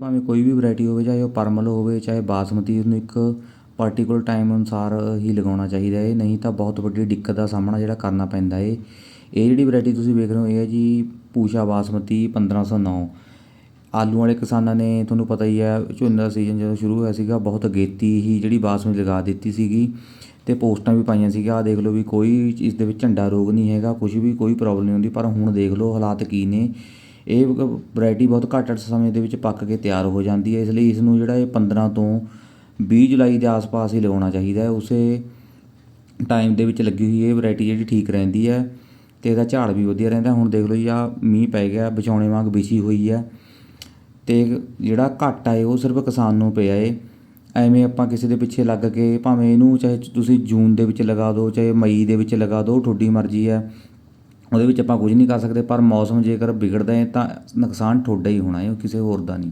ਭਾਵੇਂ ਕੋਈ ਵੀ ਵਰਾਇਟੀ ਹੋਵੇ, ਚਾਹੇ ਉਹ ਪਰਮਲ ਹੋਵੇ, ਚਾਹੇ ਬਾਸਮਤੀ, ਉਹਨੂੰ ਇੱਕ ਪਾਰਟੀਕੂਲਰ ਟਾਈਮ ਅਨੁਸਾਰ ਹੀ ਲਗਾਉਣਾ ਚਾਹੀਦਾ ਹੈ। ਨਹੀਂ ਤਾਂ ਬਹੁਤ ਵੱਡੀ ਦਿੱਕਤ ਦਾ ਸਾਹਮਣਾ ਜਿਹੜਾ ਕਰਨਾ ਪੈਂਦਾ ਹੈ। ਇਹ ਜਿਹੜੀ ਵਰਾਇਟੀ ਤੁਸੀਂ ਵੇਖ ਰਹੇ ਹੋ, ਇਹ ਹੈ ਜੀ ਪੂਸ਼ਾ ਬਾਸਮਤੀ 1509 ਆਲੂ ਵਾਲੇ ਕਿਸਾਨਾਂ ਨੇ ਤੁਹਾਨੂੰ ਪਤਾ ਹੀ ਹੈ, ਝੋਨੇ ਦਾ ਸੀਜ਼ਨ ਜਦੋਂ ਸ਼ੁਰੂ ਹੋਇਆ ਸੀਗਾ, ਬਹੁਤ ਅਗੇਤੀ ਹੀ ਜਿਹੜੀ ਬਾਸਮਤੀ ਲਗਾ ਦਿੱਤੀ ਸੀਗੀ ਅਤੇ ਪੋਸਟਾਂ ਵੀ ਪਾਈਆਂ ਸੀਗੀਆਂ। ਆਹ ਦੇਖ ਲਓ ਵੀ ਕੋਈ ਇਸ ਦੇ ਵਿੱਚ ਝੰਡਾ ਰੋਗ ਨਹੀਂ ਹੈਗਾ ਕੁਝ ਵੀ ਕੋਈ ਪ੍ਰੋਬਲਮ ਨਹੀਂ ਹੁੰਦੀ, ਪਰ ਹੁਣ ਦੇਖ ਲਓ ਹਾਲਾਤ ਕੀ ਨੇ। ਇਹ ਵਰਾਇਟੀ ਬਹੁਤ ਘੱਟ ਸਮੇਂ ਦੇ ਵਿੱਚ ਪੱਕ ਕੇ ਤਿਆਰ ਹੋ ਜਾਂਦੀ ਹੈ, ਇਸ ਲਈ ਇਸ ਨੂੰ ਜਿਹੜਾ ਇਹ 15 ਤੋਂ ਵੀਹ ਜੁਲਾਈ ਦੇ ਆਸ-ਪਾਸ ਹੀ ਲਗਾਉਣਾ ਚਾਹੀਦਾ ਹੈ। ਉਸੇ ਟਾਈਮ ਦੇ ਵਿੱਚ ਲੱਗੀ ਹੋਈ ਇਹ ਵੈਰਾਈਟੀ ਜਿਹੜੀ ਠੀਕ ਰਹਿੰਦੀ ਹੈ ਅਤੇ ਇਹਦਾ ਝਾੜ ਵੀ ਵਧੀਆ ਰਹਿੰਦਾ। ਹੁਣ ਦੇਖ ਲਓ ਜੀ, ਆਹ ਮੀਂਹ ਪੈ ਗਿਆ, ਵਿਛਾਉਣੇ ਵਾਂਗ ਵਿਛੀ ਹੋਈ ਹੈ ਅਤੇ ਜਿਹੜਾ ਘਾਟਾ ਹੈ ਉਹ ਸਿਰਫ ਕਿਸਾਨ ਨੂੰ ਪਿਆ ਏ। ਐਵੇਂ ਆਪਾਂ ਕਿਸੇ ਦੇ ਪਿੱਛੇ ਲੱਗ ਕੇ ਭਾਵੇਂ ਇਹਨੂੰ ਚਾਹੇ ਤੁਸੀਂ ਜੂਨ ਦੇ ਵਿੱਚ ਲਗਾ ਦਿਓ ਚਾਹੇ ਮਈ ਦੇ ਵਿੱਚ ਲਗਾ ਦਿਓ ਤੁਹਾਡੀ ਮਰਜ਼ੀ ਹੈ। ਉਹਦੇ ਵਿੱਚ ਆਪਾਂ ਕੁਝ ਨਹੀਂ ਕਰ ਸਕਦੇ, ਪਰ ਮੌਸਮ ਜੇਕਰ ਵਿਗੜਦਾ ਹੈ ਤਾਂ ਨੁਕਸਾਨ ਤੁਹਾਡਾ ਹੀ ਹੋਣਾ ਹੈ ਕਿਸੇ ਹੋਰ ਦਾ ਨਹੀਂ।